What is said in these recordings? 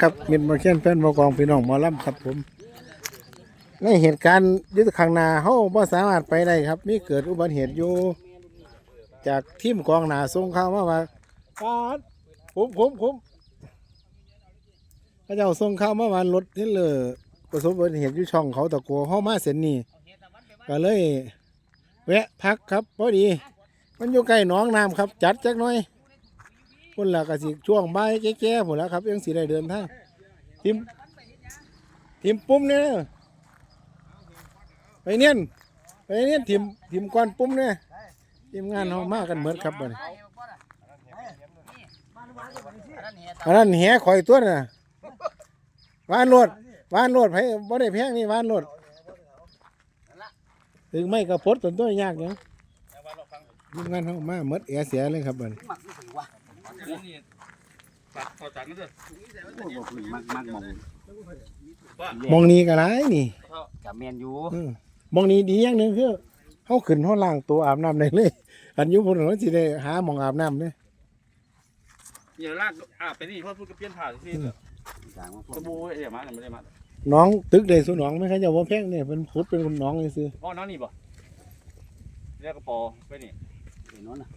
ครับเงินมาเช่นแฟนบกองพี่น้องหมอลำครับผม ในเหตุการณ์ยุทธขังหนาเฮาบ่สามารถไปได้ครับ มีเกิดอุบัติเหตุอยู่ จากทีมกองหนาส่งข่าวมาว่าปาดคุ้มคุ้มคุ้มพระเจ้าส่งข่าวมาว่ารถเทรลเลอร์ประสบอุบัติเหตุอยู่ช่องเขาตะกัวเฮามาเส้นนี้ก็เลย แวะพักครับพอดี มันอยู่ใกล้หนองน้ำครับ จัดจักหน่อย พุ่นละก็สิช่วงใบแก่ๆพุ่นแล้วครับยังสิได้เดินทางทีมทีมปุ้มเนี่ยไปเนียนไปเนียนทีมทีมกวนปุ้มเนี่ยทีมงานเขามากกันเหมือนครับบัดนี้อันนั้นแหข่อยตัวน่ะวานโลดวานโลดไผบ่ได้แพงนี่วานโลดถึงไม่กระพดตนตัวยากเนี่ยทีมงานเขามาเหมือนเอเสียเลยครับบั ดนี้ต่อจากนั้นเด้อมักมักมองมองนี้ก็ไรนี่กับแมนยูเออมองนี้ดีอย่างหนึ่งคือเขาขึ้นห้องล่างตัวอาบน้ำได้เลย อันอยุพนเราสิได้หาหมองอาบน้ำเนี่ยอย่าลากอ่าไปนี่เพราะพูดกับเปลี่ยนผ่าที่ต่างว่าพวสกบู่เดี๋ยวมาไม่ได้มาน้องตึกได้สุน้องไม่ใช่จะว่าแพงเนี่ยเป็นพุดเป็นคนน้องเลยซื้ออ๋อน้องนี่บ่เรียกกระปอไปนี่ไอ้นนท์น่ะ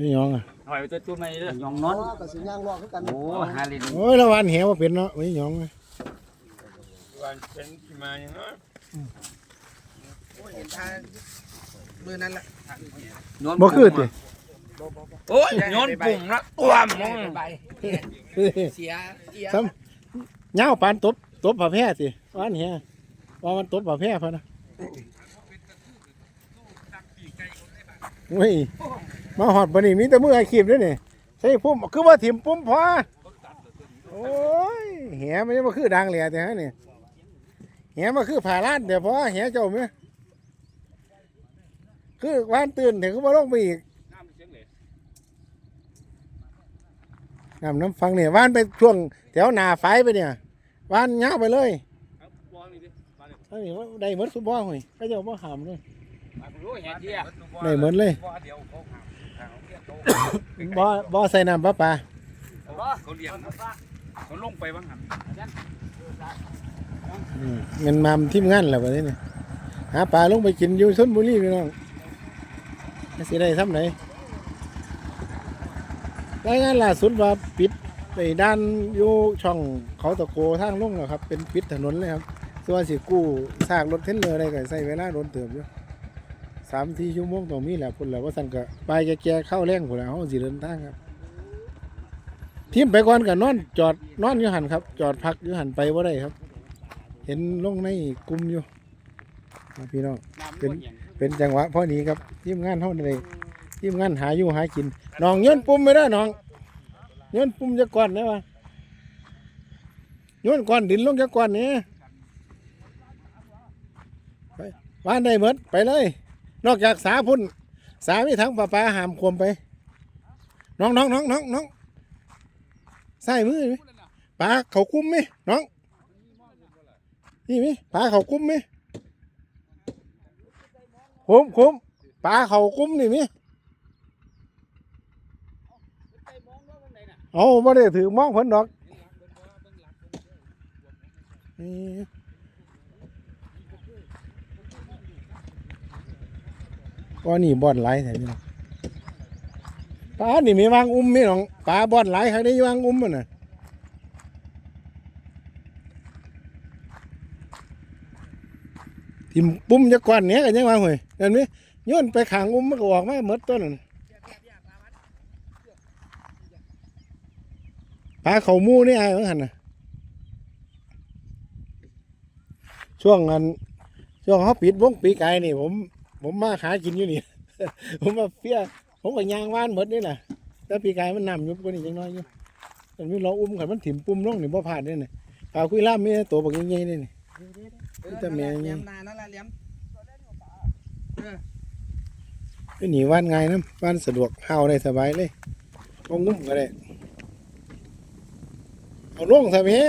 นี่น้องอะหอยไปตัวจุ่มในเด้อยองนนท์ก็สิย่างรอคือกันโอ้ฮาลินโอ้ยละวันแหวว่าเป็นเนาะไม่น้องเลยวันเป็นที่มาอย่างน้อยโอ้ยเห็นทางมือนั้นแหละบ่คือติโอ้ยโยนปุ่มละตัวมงไปเสียเสียซ้ำเงาปานตบตบผ้าแพร่สิวันแหว่ามันตบผ้าแพร่พะนะเว้ย มาหอดปนี่มีแต่มืออาชีพด้วยนี่ใช่พุ่มคือว่าถิ่มปุ่มพอโอ้ยแหมันยังมาคือดังเหลียแต่ฮะนี่แหมาคือผ่าล้านเดี๋ยวพอแหเจ้าไหมคือวานตื่นเดี๋ยวก็มาลงไปอีกน้ำเสียงเหลวน้ำน้ำฟังเนี่ยวานไปช่วงแถวหนาไฟไปเนี่ยวานเงาไปเลยครับวางนี่ดิมาเลยอันนี้ว่าได้เหมือนสุบ่อหอยเขาเจ้าบ่หามเลยมารู้เห็นที่ได้เหมือนเลย บ่บ่ใส่น้ำปลาปลาเขาเลี้ยงเขาลงไปบ้างหันอืมเงินมามทีมงานแล้วบัดนี้นี่หาปลาลงไปกินอยู่ชนบุรีพี่น้องสิได้ทำไหนรายงานล่าสุดว่าปิดไปด้านอยู่ช่องเขาตะโกทางลงแล้วครับ เป็นปิดถนนเลยครับส่วนสิกู้ซากรถเทรลเลอร์อะไรก็ใช้เวลาโดนเติมอยู่ สามสี่ชั่วโมงตรงนี้แหละพุ่นแหละว่าสั่นก็ไปแก่ๆเข้าแรงพุ่นแหละเขาสิเดินทางครับทีมไปก่อนกับนอน จอดนอนอยู่หันครับ จอดพักอยู่หันไปว่าได้ครับ เห็นลงในกลุ่มอยู่พี่น้องน้ำมันเป็นจังหวะพอดีครับทีมงานเท่านั้นเองทีมงานหาอยู่หากินน้องโย้อนปุ่มไม่ได้น้องโย้อนปุ่มจะก่อนได้ปะโย้อนก่อนดินลงจะก่อนเนี่ยไปบ้านได้เหมือนไปเลย นอกจากสาพุ่นสามีทั้งปลาปลาหามควมไป น้องน้องน้องน้องน้องใส่มือไหมปลาเขาคุ้มไหมน้อง นี่ไหมปลาเขากุ้มไหมคุ้มคุ้มปลาเขากุ้มนี่ไหมเอาไม่ได้ถือมองเพิ่นดอก นี่ก็นี่บอดไหลแถวนี้ปลานี่มีวางอุ้มไหมน้องปลาบอดไหลใครได้วางอุ้มมันน่ะทิมปุ้มจะก่อนเนี้ยกันยังว่าห่วยเห็นไหมโย้อนไปขางอุ้มมันก็ออกมาหมดต้นนั่นปลาเขามูนี่ไอ้เหมือนกันนะช่วงนั้นช่วงเขาปิดวงปีกายนี่ผม ผมมาหากินอยู่นี่ ผมมาเพี้ยผมก็ยางว่านหมดนี่แหละแต่ปีกายมันนำอยู่กว่านี้จังน้อยอยู่แต่มีเราอุ้มขันมันถิ่มปุ้มลงนี่บ่ผ่านนี่นี่ปลาคุยล่ามมีตัวบักใหญ่ๆนี่นี่แต่แม่ยังเลี้ยมนานนั่นแหละเลี้ยมก็หนีว่านง่ายนะว่านสะดวกเฮาได้สบายเลยก็งุ้มก็ได้เอาลงซะแม่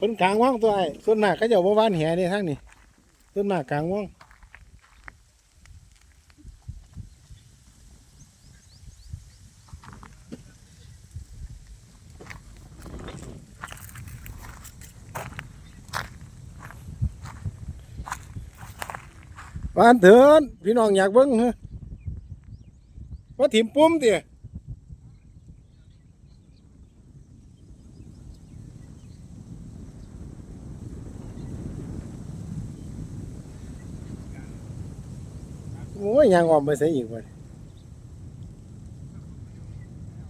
คนกลางว่างตัวไอ้ส่วนมากเขาจะเอาบ่ว่านแหนี่ทั้งนี่ ต้นหนากลางว่องบ้านเถินพี่น้องอยากเบิ้งฮะว่าถิ่มปุ้มเตี๋ย ยางออมไปใส่อีกบ่เนี่ย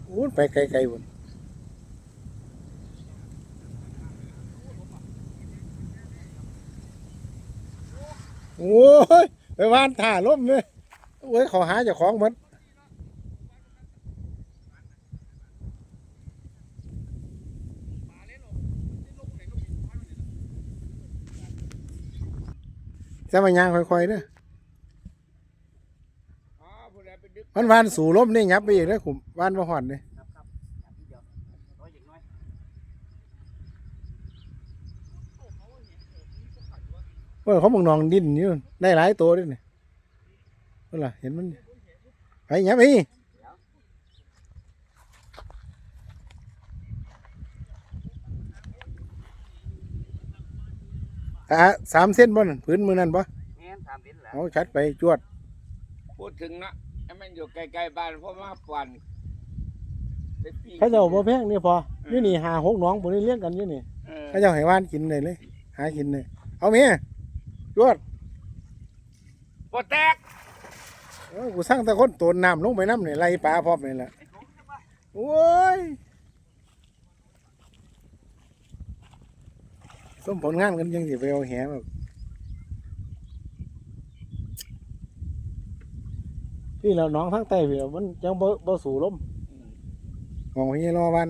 โอ้ยไปไกลๆบ่นโอ้ยไปวานถ่าล้มเลยโอ้ยเขาหาเจ้าของมันจะมายางค่อยๆเด้ออ๋อผู้ใดไปดึก มันวานสู่ล้มนี่ยับไปอีกเด้อขุมวานมาหอดนี่ครับครับอย่างนี้เดียวน้อยอย่างน้อยเออเขาบอกนองดินอยู่ได้หลายตัวด้วยนี่เออล่ะเห็นมันไปยับไปอะสามเส้นบ่นั่นพื้นมือนั่นบ่แม่นสามลิ้นแหละเอาชัดไปจวด พูดถึงนะไอ้ มันอยู่ไกลๆบ้านเพราะมาปั่นไปปิ้งเขาเจ้าบ่แพงนี่พออยู่นี่หาหกหน้องบ่ได้เลี้ยงกันอยู่นี่เออเขาเจ้าให้ว่านกินเลยเลย หากินเลยเอาเมียจวดโปแตกเออกูสั่งแต่คนโตนน้ำลงไปน้ำนี่ไล่ปลาพร้อมนี่แหละโอ้ยส้มผลงานกันยังสิไปเอาแหแบบ พี่เราน้องทั้งใต้พี่มันยังบ่บ่สู่ลมมองพี่รอวัน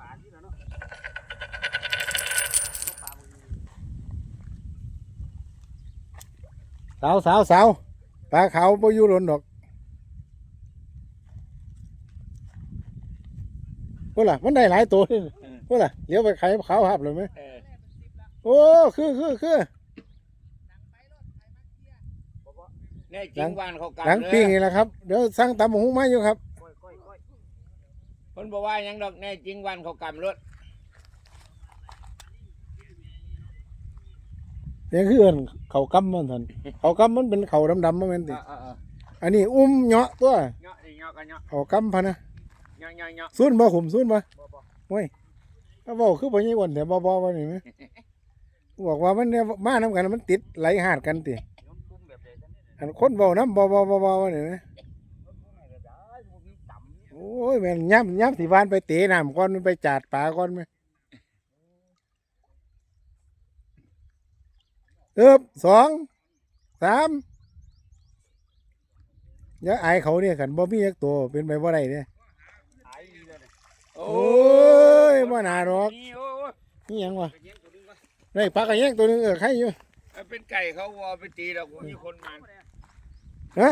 ป่านี่แล้วเนาะป่ามันสาวสาวสาวปลาขาวบ่อยู่หลนดอกพวกล่ะมันได้หลายตัวนี่พวกล่ะเลี้ยวไปขายขาวหับเลยไหมเออโอ้คือคือคือ แน่จริงบ้านเขากันหลังเลยปิ้งนี่แหละครับ เดี๋ยวสั่งตำบักหุงมาอยู่ครับก้อยก้อยก้อยคนบอกว่าหยังดอกแน่จริงบ้านเขากันรถนี่คือเอิ้นเขากำมันทันเขากำมันเป็นเขาดำๆมาแม่นติเออเออเอออันนี้อุ้มเหาะตัวเนาะนี่เนาะกันเนาะเขากำพะนะเนาะเนาะเนาะซุนบ่ขุมซุนบ่บ่บ่ถ้าบอกคือบ่ยี่วันแต่บ่บ่ว่านี่ไหมบอกว่ามันเนี่ยมานํกันมันติดไหลหาดกันติย้อมตุ้ม อันคนเว้านํบ่บ่บ่บ่ว่าเนี่ไหมโอ้ยแม่นย่ำย่ำสิวานไปเตะน้ำก่อนมันไปจาดปลาก่อนไหมเอิบสองสามอย่าอายเขาเนี่ยขันบ่มีจักตัวเป็นไปบ่ได้เนี่ยหายดีเนี่ยโอ้ยบ่นาหรอกนี่โอ้ยนี่หยังวะไปเลี้ยงตัวนึงวะได้ปลากระแยงตัวหนึงเออใครอยู่มันเป็นไก่เขาวอไปตีดอกมีคนมัน ฮะ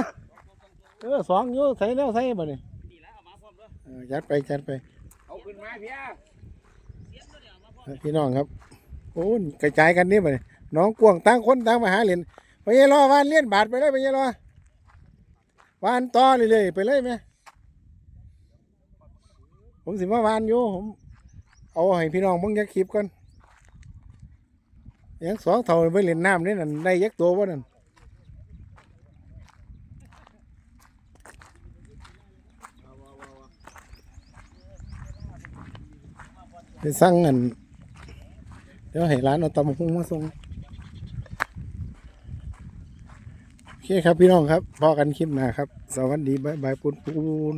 เออสองอยู่ใส่แล้วใส่บ่นี่นี่แหละเอามาพร้อมเด้อเออจัดไปจัดไปเอาขึ้นมาเพียพี่น้องครับโอ้ยกระจายกันนี่บ่นี่น้องกวงต่างคนต่างมาหาเหรียญไปยัยรอวานเลี้ยนบาทไปเลยไปยัยรอวานต่อเรื่อยๆไปเลยไหมผมสิมาวานอยู่ผมเอาให้พี่น้องเบิ่งจักคลิปก่อนยังสองเท่าไปเล่นน้ำนี่นั่นได้ยักตัวบ่นั่น ไปสั่งเงินเดี๋ยวให้ร้านเอาตำหุ้งมาส่งโอเคครับพี่น้องครับพอกันคลิปหน้าครับ สวัสดีบายบายปุนปูน